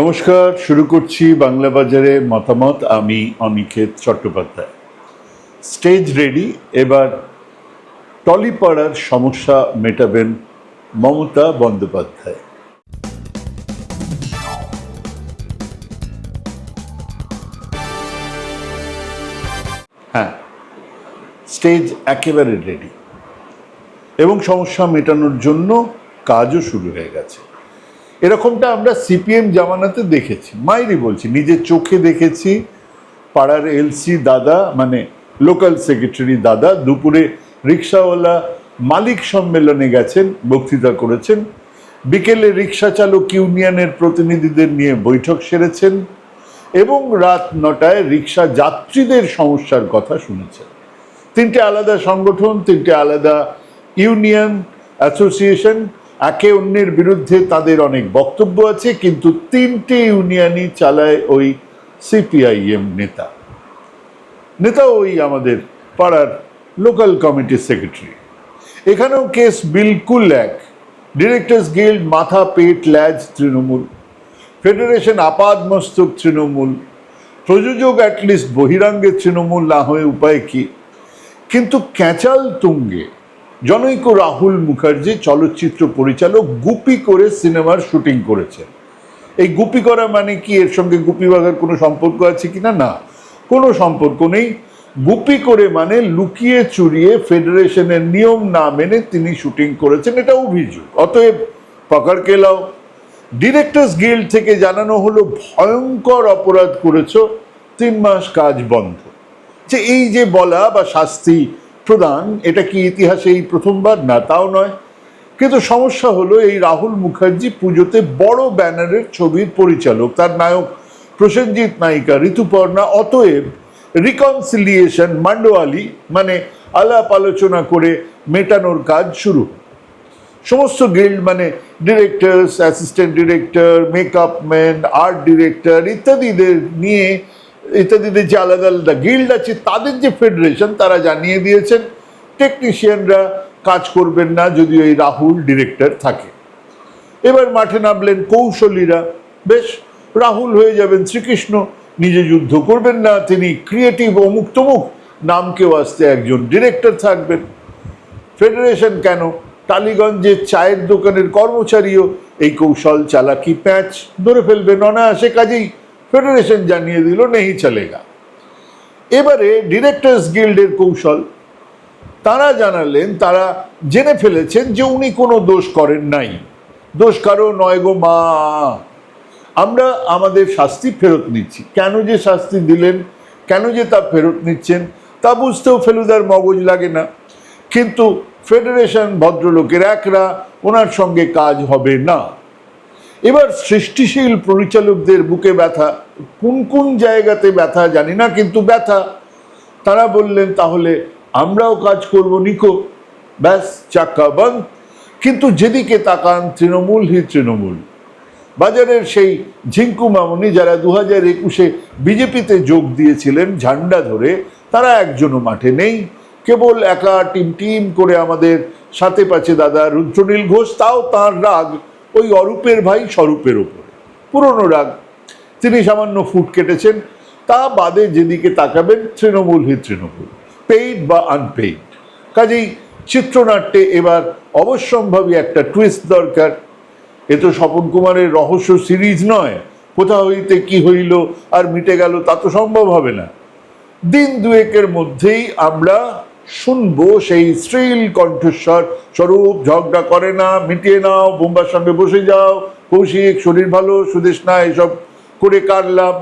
নমস্কার, শুরু করছি বাংলা বাজারে মতামত। আমি অনিকেত চট্টোপাধ্যায়। স্টেজ রেডি এবার টলিপাড়ার সমস্যা মেটাবেন মমতা বন্দ্যোপাধ্যায়। হ্যাঁ স্টেজ একেবারে রেডি এবং সমস্যা মেটানোর জন্য কাজও শুরু হয়ে গেছে। এরকমটা আমরা সিপিএম জামানাতে দেখেছি, মাইরি বলছি, নিজের চোখে দেখেছি, পাড়ার এলসি দাদা মানে লোকাল সেক্রেটারি দাদা, দুপুরে রিক্সাওয়ালা মালিক সম্মেলনে গেছেন, বক্তৃতা করেছেন, বিকেলে রিক্সা চালক ইউনিয়নের প্রতিনিধিদের নিয়ে বৈঠক সেরেছেন, এবং রাত নটায় রিক্সা যাত্রীদের সমস্যার কথা শুনেছেন। তিনটে আলাদা সংগঠন, তিনটে আলাদা ইউনিয়ন, অ্যাসোসিয়েশন একে অন্যের বিরুদ্ধে তাদের অনেক বক্তব্য আছে, কিন্তু তিনটি ইউনিয়নই চালায় ওই সিপিআইএম নেতা। নেতা ওই আমাদের পাড়ার লোকাল কমিটির সেক্রেটারি। এখানেও কেস বিলকুল এক। ডিরেক্টর্স গিল্ড, মাথা, পেট, ল্যাজ, তৃণমূল। ফেডারেশন আপাদ মস্তক তৃণমূল। প্রযোজক অ্যাটলিস্ট বহিরাঙ্গের তৃণমূল না হয়ে উপায় কি? কিন্তু ক্যাচাল তুঙ্গে জনৈক রাহুল মুখার্জি চলচ্চিত্র পরিচালক গুপি করে সিনেমার শুটিং করেছেন এই গুপি করা মানে কি? এর সঙ্গে গুপি বাঘার কোনো সম্পর্ক আছে কিনা? না, কোনো সম্পর্ক নেই। গুপি করে মানে লুকিয়ে চুরিয়ে ফেডারেশনের নিয়ম না মেনে তিনি শুটিং করেছেন, এটা অভিযোগ। অতএব পকড় কেলাও। ডিরেক্টর্স গিল্ড থেকে জানানো হলো, ভয়ঙ্কর অপরাধ করেছ, তিন মাস কাজ বন্ধ। যে এই যে বলা বা শাস্তি প্রদান এটা কি ইতিহাসে এই প্রথমবার? না, তাও নয়। কিন্তু সমস্যা হলো, এই রাহুল মুখার্জি পুজোতে বড় ব্যানারের ছবির পরিচালক। তার নায়ক প্রসেনজিৎ নায়িকা ঋতুপর্ণা, অতএব রিকনসিলিয়েশন মান্ডোয়ালি মানে আলাপ আলোচনা করে মেটানোর কাজ শুরু। সমস্ত গিল্ড মানে directors assistant director makeup man art director ইত্যাদিদের নিয়ে ইত্যাদিদের যে আলাদা আলাদা গিল্ড আছে, তাদের যে ফেডারেশন তারা জানিয়ে দিয়েছেন টেকনিশিয়ানরা কাজ করবেন না যদি ওই রাহুল ডিরেক্টর থাকে। এবার মাঠে নামলেন কৌশলীরা। বেশ, রাহুল হয়ে যাবেন শ্রীকৃষ্ণ, নিজে যুদ্ধ করবেন না, তিনি ক্রিয়েটিভ অমুক তমুক নাম কেউ আসতে একজন ডিরেক্টর থাকবেন। ফেডারেশন কেন? টালিগঞ্জের চায়ের দোকানের কর্মচারীও এই কৌশল চালাকি প্যাচ ধরে ফেলবেন, অনায়াসে কাজেই। ফেডারেশন জানিয়ে দিল, নেই, চলেগা। এবারে ডিরেক্টর্স গিল্ডের কৌশল, তারা জানালেন, তারা জেনে ফেলেছেন যে উনি কোনো দোষ করেন নাই। দোষ কারও নয় গো মা। আমরা আমাদের শাস্তি ফেরত নিচ্ছি। কেন যে শাস্তি দিলেন, কেন যে তা ফেরত নিচ্ছেন, তা বুঝতেও ফেলুদার মগজ লাগে না। কিন্তু ফেডারেশন ভদ্রলোকের একরা, ওনার সঙ্গে কাজ হবে না। এবার সৃষ্টিশীল পরিচালকদের বুকে ব্যথা, কোন কোন জায়গাতে ব্যথা জানি না, কিন্তু ব্যথা। তারা বললেন, তাহলে আমরাও কাজ করব নিকো ব্যাস, চাক্কা বন্ধ কিন্তু যেদিকে তাকান তৃণমূল হি তৃণমূল। বাজারের সেই ঝিঙ্কু মামনি যারা দু হাজার একুশে বিজেপিতে যোগ দিয়েছিলেন ঝান্ডা ধরে, তারা একজনও মাঠে নেই। কেবল একা টিম টিম করে আমাদের সাথে পাচ্ছে দাদা রুদ্রনীল ঘোষ, তাও তাঁর রাগ। ওই অরূপের ভাই স্বরূপের ওপরে পুরনো রাগ তিনি সামান্য ফুট কেটেছেন, তা বাদে যেদিকে তাকাবেন তৃণমূল হি তৃণমূল পেইড বা আনপেইড কাজেই চিত্রনাট্যে এবার অবশ্যম্ভাবী একটা টুইস্ট দরকার। এ তো স্বপন কুমারের রহস্য সিরিজ নয়, কোথা হইতে কি হইল আর মিটে গেল তা তো সম্ভব হবে না। দিন দুয়েকের মধ্যেই আমরা শুনব সেই শ্রীল কণ্ঠস্বর। স্বরূপ, ঝগড়া করে না, মিটিয়ে নাও, বোম্বার সঙ্গে বসে যাও। কৌশিক, শরীর ভালো সুদেশ না এসব করে লাভ?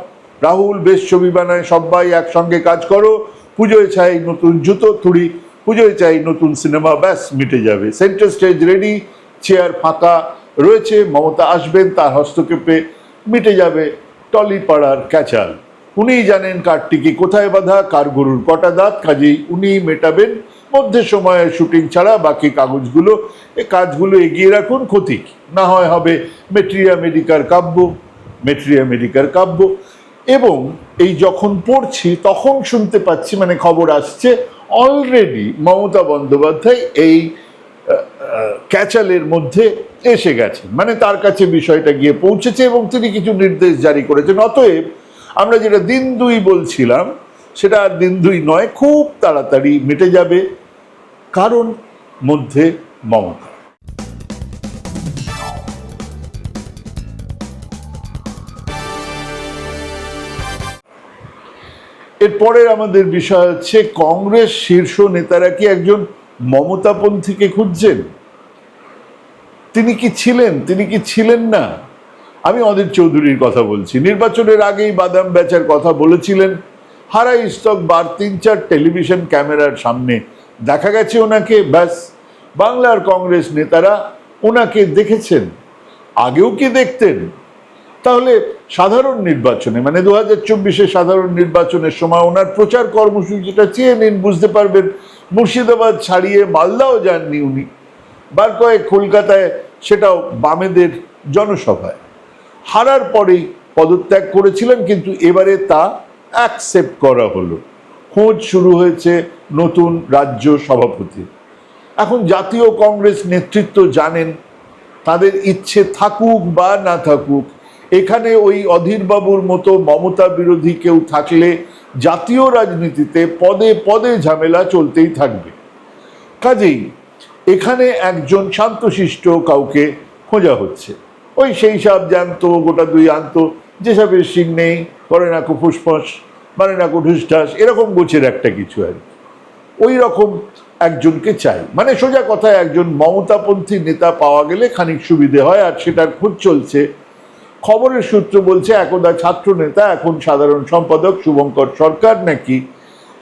রাহুল, বেশ ছবি বানায়, সবাই একসঙ্গে কাজ করো। পুজোয় চাই নতুন জুতো থুড়ি পুজোয় চাই নতুন সিনেমা, ব্যাস, মিটে যাবে। সেন্টার স্টেজ রেডি, চেয়ার ফাঁকা রয়েছে, মমতা আসবেন, তার হস্তক্ষেপে মিটে যাবে টলিপাড়ার ক্যাচাল। উনিই জানেন কার টিকি কোথায় বাঁধা, কার গরুর কটা দাঁত, কাজেই উনিই মেটাবেন। মধ্যে সময়ে শুটিং ছাড়া বাকি কাগজগুলো, এ কাজগুলো এগিয়ে রাখুন, ক্ষতি না হয় হবে মেট্রিয়া মেডিকার কাব্য, মেট্রিয়া মেডিকার কাব্য। এবং এই যখন পড়ছি, তখন শুনতে পাচ্ছি মানে খবর আসছে অলরেডি মমতা বন্দ্যোপাধ্যায় এই ক্যাচালের মধ্যে এসে গেছেন। মানে তার কাছে বিষয়টা গিয়ে পৌঁছেছে এবং তিনি কিছু নির্দেশ জারি করেছেন। অতএব আমরা যেটা দিন দুই বলছিলাম, সেটা আর দিন দুই নয়, খুব তাড়াতাড়ি মিটে যাবে। কারণ মধ্যে মমতা। এরপরের আমাদের বিষয় হচ্ছে, কংগ্রেস শীর্ষ নেতারা কি একজন মমতাপন্থীকে খুঁজছেন? তিনি কি ছিলেন? তিনি কি ছিলেন না? আমি চৌধুরীর কথা বলছি। নির্বাচনের আগেই বাদাম বেচার কথা বলেছিলেন। হারাই স্টক বার তিন চার টেলিভিশন ক্যামেরার সামনে। দেখা গেছে ওনাকে, ব্যাস। বাংলার কংগ্রেস নেতারা ওনাকে দেখেছেন। আগেও কি দেখতেন? তাহলে সাধারণ নির্বাচনে মানে দু হাজার চব্বিশে সাধারণ নির্বাচনের সময় ওনার প্রচার কর্মসূচিটা চেয়ে নিন, বুঝতে পারবেন। মুর্শিদাবাদ ছাড়িয়ে মালদাও যাননি উনি। বার কয়েক কলকাতায় সেটাও বামেদের জনসভায়। হারার পরেই পদত্যাগ করেছিলেন, কিন্তু এবারে তা অ্যাকসেপ্ট করা হলো। খোঁজ শুরু হয়েছে নতুন রাজ্য সভাপতি। এখন জাতীয় কংগ্রেস নেতৃত্ব জানেন, তাদের ইচ্ছে থাকুক বা না থাকুক, এখানে ওই অধীরবাবুর মতো মমতা বিরোধী কেউ থাকলে জাতীয় রাজনীতিতে পদে পদে ঝামেলা চলতেই থাকবে। কাজেই এখানে একজন শান্তশিষ্ট কাউকে খোঁজা হচ্ছে। ওই সেই সব জানতো, গোটা দুই আনতো যেসবের সিং নেই, করে না ফুসফস মানে না ঢুসঢাস এরকম গোছের একটা কিছু আর। ওই রকম একজনকে চাই মানে সোজা কথায় একজন মমতাপন্থী নেতা পাওয়া গেলে খানিক সুবিধে হয়, আর সেটার খোঁজ চলছে খবরের সূত্র বলছে, একদা ছাত্র নেতা, এখন সাধারণ সম্পাদক শুভঙ্কর সরকার নাকি,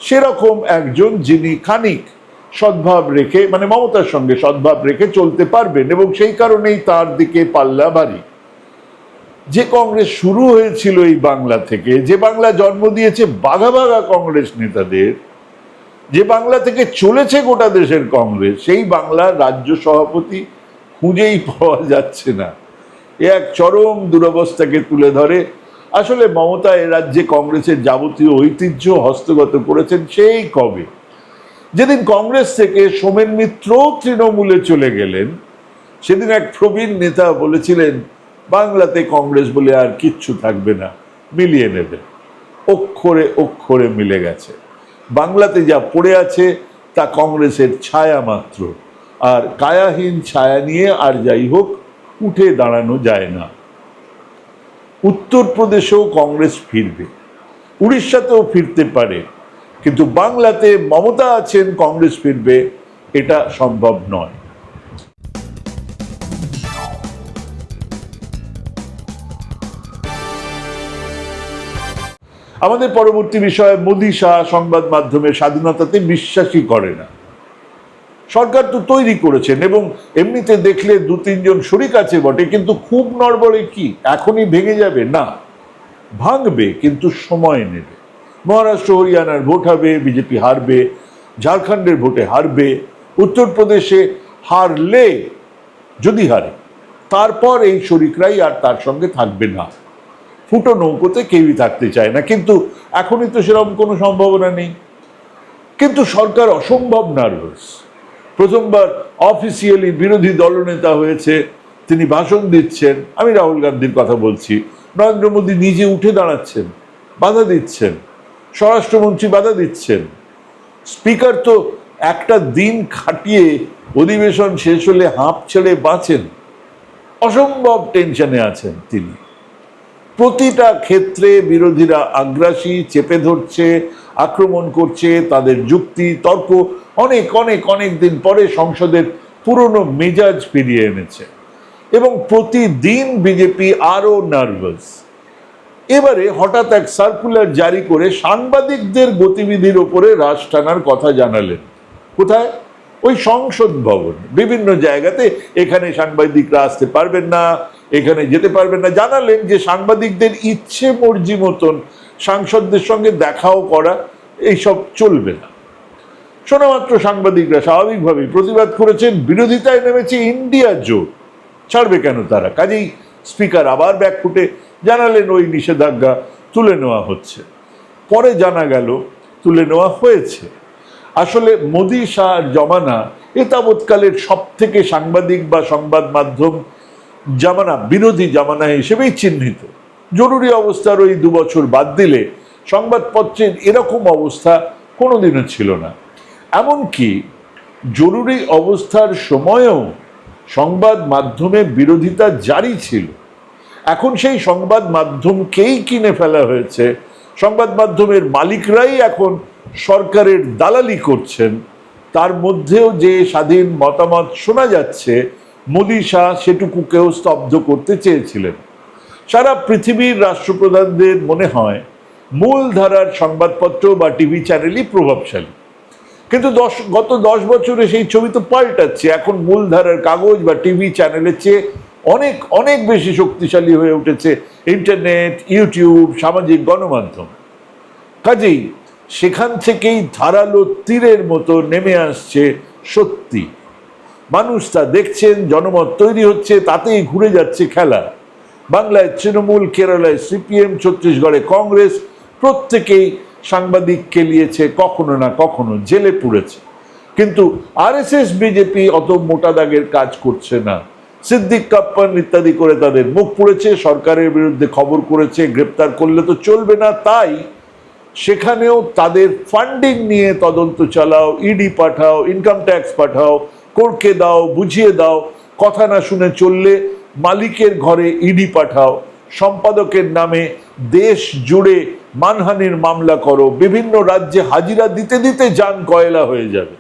সেরকম একজন যিনি খানিক সদ্ভাব রেখে মানে মমতার সঙ্গে সদ্ভাব রেখে চলতে পারবেন এবং সেই কারণেই তার দিকে পাল্লা ভারী যে কংগ্রেস শুরু হয়েছিল এই বাংলা থেকে, যে বাংলা জন্ম দিয়েছে বাঘা বাঘা কংগ্রেস নেতাদের, যে বাংলা থেকে চলেছে গোটা দেশের কংগ্রেস, সেই বাংলার রাজ্য সভাপতি খুঁজেই পাওয়া যাচ্ছে না। এ এক চরম দুরবস্থাকে তুলে ধরে। আসলে মমতা এ রাজ্যে কংগ্রেসের যাবতীয় ঐতিহ্য হস্তগত করেছেন সেই কবে? যেদিন কংগ্রেস থেকে সোমেন মিত্র তৃণমূলে চলে গেলেন, সেদিন এক প্রবীণ নেতা বলেছিলেন, বাংলাতে কংগ্রেস বলে আর কিচ্ছু থাকবে না, মিলিয়ে নেবে। অক্ষরে অক্ষরে মিলে গেছে। বাংলাতে যা পড়ে আছে, তা কংগ্রেসের ছায়া মাত্র। আর কায়াহীন ছায়া নিয়ে আর যাই হোক, উঠে দাঁড়ানো যায় না। উত্তরপ্রদেশেও কংগ্রেস ফিরবে, উড়িষ্যাতেও ফিরতে পারে কিন্তু বাংলাতে মমতা আছেন, কংগ্রেস ফিরবে, এটা সম্ভব নয়। আমাদের পরবর্তী বিষয়, মোদী শাহ সংবাদ মাধ্যমের স্বাধীনতাতে বিশ্বাসই করে না। সরকার তো তৈরি করেছেন এবং এমনিতে দেখলে দু, তিনজন শরিক আছে বটে, কিন্তু খুব নড়বড়ে কি? এখনই ভেঙে যাবে? না। ভাঙবে, কিন্তু সময় নেবে। মহারাষ্ট্র, হরিয়ানার ভোট হবে বিজেপি হারবে, ঝাড়খণ্ডের ভোটে হারবে, উত্তরপ্রদেশে হারলে যদি হারে, তারপর এই শরিকরাই আর তার সঙ্গে থাকবে না। ফুটো নৌকোতে কেউই থাকতে চায় না, কিন্তু এখনই তো সেরকম কোনো সম্ভাবনা নেই। কিন্তু সরকার অসম্ভব নার্ভাস। প্রথমবার অফিসিয়ালি বিরোধী দলনেতা হয়েছে, তিনি ভাষণ দিচ্ছেন। আমি রাহুল গান্ধীর কথা বলছি। নরেন্দ্র মোদী নিজে উঠে দাঁড়াচ্ছেন, বাধা দিচ্ছেন। স্বরাষ্ট্রমন্ত্রী বাধা দিচ্ছেন। স্পিকার তো একটা দিন খাটিয়ে অধিবেশন শেষ হলে হাঁপ ছেড়ে বাঁচেন। অসম্ভব টেনশনে আছেন তিনি। প্রতিটা ক্ষেত্রে বিরোধীরা আগ্রাসী, চেপে ধরছে, আক্রমণ করছে, তাদের যুক্তি, তর্ক অনেক অনেক অনেক দিন পরে সংসদের পুরনো মেজাজ ফিরিয়ে এনেছে। এবং প্রতিদিন বিজেপি আরও নার্ভাস। এবারে হঠাৎ এক সার্কুলার জারি করে সাংবাদিকদের গতিবিধির ওপরে রাশ টানার কথা জানালেন। কোথায়? ওই সংসদ ভবন। বিভিন্ন জায়গাতে এখানে সাংবাদিকরা আসতে পারবেন না, এখানে যেতে পারবেন না। জানালেন যে সাংবাদিকদের ইচ্ছে মর্জি মতন সাংসদদের সঙ্গে দেখাও করা, এইসব চলবে না। শোনামাত্র সাংবাদিকরা স্বাভাবিকভাবেই প্রতিবাদ করেছেন, বিরোধিতায় নেমেছে ইন্ডিয়া জোট। ছাড়বে কেন তারা? কাজেই স্পিকার আবার ব্যাক ফুটে জানালেন ওই নিষেধাজ্ঞা তুলে নেওয়া হচ্ছে। পরে জানা গেল তুলে নেওয়া হয়েছে। আসলে মোদি শাহ জমানা এ তাবৎকালের সব থেকে সাংবাদিক বা সংবাদ মাধ্যম জামানা, বিরোধী জামানা হিসেবেই চিহ্নিত। জরুরি অবস্থার ওই দু বছর বাদ দিলে সংবাদপত্রের এরকম অবস্থা কোনোদিনও ছিল না। এমনকি জরুরি অবস্থার সময়েও সংবাদ মাধ্যমে বিরোধিতা জারি ছিল। এখন সেই সংবাদ মাধ্যমকেই কিনে ফেলা হয়েছে। সংবাদ মাধ্যমের মালিকরাই এখন সরকারের দালালি করছেন। তার মধ্যেও যে স্বাধীন মতামত শোনা যাচ্ছে, মোদী শাহ সেটুকুকেও স্তব্ধ করতে চেয়েছিলেন। সারা পৃথিবীর রাষ্ট্রপ্রধানদের মনে হয় মূল ধারার সংবাদপত্র বা টিভি চ্যানেলই প্রভাবশালী। কিন্তু দশ, গত দশ বছরে সেই ছবি তো পাল্টাচ্ছে। এখন মূলধারার কাগজ বা টিভি চ্যানেলের চেয়ে অনেক অনেক বেশি শক্তিশালী হয়ে উঠেছে ইন্টারনেট, ইউটিউব, সামাজিক গণমাধ্যম। কাজেই সেখান থেকেই ধারালো তীরের মতো নেমে আসছে সত্যি। মানুষ তা দেখছেন, জনমত তৈরি হচ্ছে, তাতেই ঘুরে যাচ্ছে খেলা। বাংলায় তৃণমূল, কেরালায় সিপিএম, ছত্তিশগড়ে কংগ্রেস, প্রত্যেকেই সাংবাদিক কেলিয়েছে কখনো না কখনো জেলে পুড়েছে। কিন্তু আরএসএস, বিজেপি অত মোটা দাগের কাজ করছে না। সিদ্দিক কাপ্পান ইত্যাদি করে তাদের মুখ পুড়েছে, সরকারের বিরুদ্ধে খবর করেছে, গ্রেপ্তার করলে তো চলবে না, তাই সেখানেও তাদের ফান্ডিং নিয়ে তদন্ত চালাও ইডি পাঠাও ইনকাম ট্যাক্স পাঠাও কোর্টকে দাও, বুঝিয়ে দাও, কথা না শুনে চললে মালিকের ঘরে ইডি পাঠাও, সম্পাদকের নামে দেশ জুড়ে মানহানির মামলা করো, বিভিন্ন রাজ্যে হাজিরা দিতে দিতে যান কয়লা হয়ে যাবে।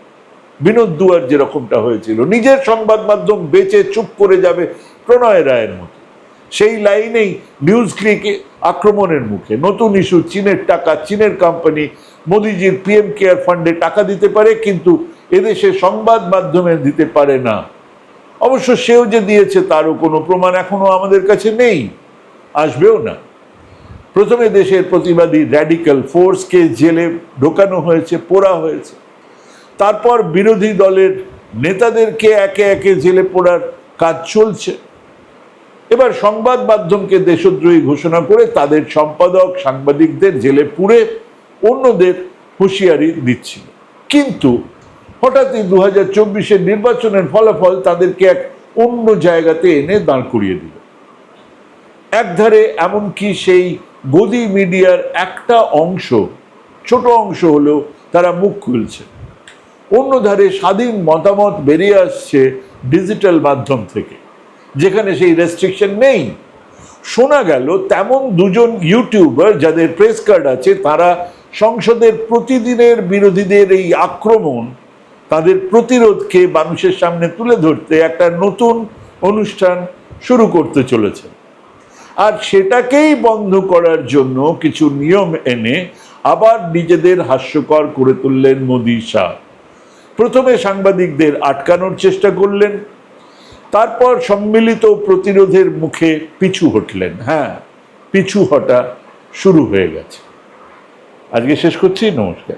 বিনোদ দুয়ার যেরকমটা হয়েছিল, নিজের সংবাদ মাধ্যম বেঁচে চুপ করে যাবে প্রণয় রায়ের মতো। সেই লাইনেই নিউজ ক্লিকে আক্রমণের মুখে। নতুন ইস্যু চীনের টাকা, চীনের কোম্পানি মোদিজির পিএম কেয়ার ফান্ডে টাকা দিতে পারে, কিন্তু এদেশে সংবাদ মাধ্যমে দিতে পারে না। অবশ্য সেও যে দিয়েছে তারও কোনো প্রমাণ এখনও আমাদের কাছে নেই, আসবেও না। প্রথমে দেশের প্রতিবাদী র্যাডিক্যাল ফোর্সকে জেলে ঢোকানো হয়েছে, পোড়া হয়েছে। তারপর বিরোধী দলের নেতাদেরকে একে একে জেলে পড়ার কাজ চলছে। এবার সংবাদ মাধ্যমকে দেশদ্রোহী ঘোষণা করে তাদের সম্পাদক, সাংবাদিকদের জেলে পুড়ে অন্যদের হুঁশিয়ারি দিচ্ছিল। কিন্তু হঠাৎই দু হাজার চব্বিশের নির্বাচনের ফলাফল তাদেরকে এক অন্য জায়গাতে এনে দাঁড় করিয়ে দিল। একধারে এমনকি সেই গদি মিডিয়ার একটা অংশ, ছোট অংশ হলেও তারা মুখ খুলছে। অন্যধারে স্বাধীন মতামত বেরিয়ে আসছে ডিজিটাল মাধ্যম থেকে। যেখানে সেই রেস্ট্রিকশন নেই। শোনা গেল তেমন দুজন ইউটিউবার যাদের প্রেস কার্ড আছে, তারা সংসদের প্রতিদিনের বিরোধীদের এই আক্রমণ, তাদের প্রতিরোধকে মানুষের সামনে তুলে ধরতে একটা নতুন অনুষ্ঠান শুরু করতে চলেছে। আর সেটাকেই বন্ধ করার জন্য কিছু নিয়ম এনে আবার নিজেদের হাস্যকর করে তুললেন মোদী শাহ প্রথমে সাংবাদিকদের আটকানোর চেষ্টা করলেন, তারপর সম্মিলিত প্রতিরোধের মুখে পিছু হটলেন। হ্যাঁ পিছু হটা শুরু হয়ে গেছে। আজকে শেষ করছি, নমস্কার।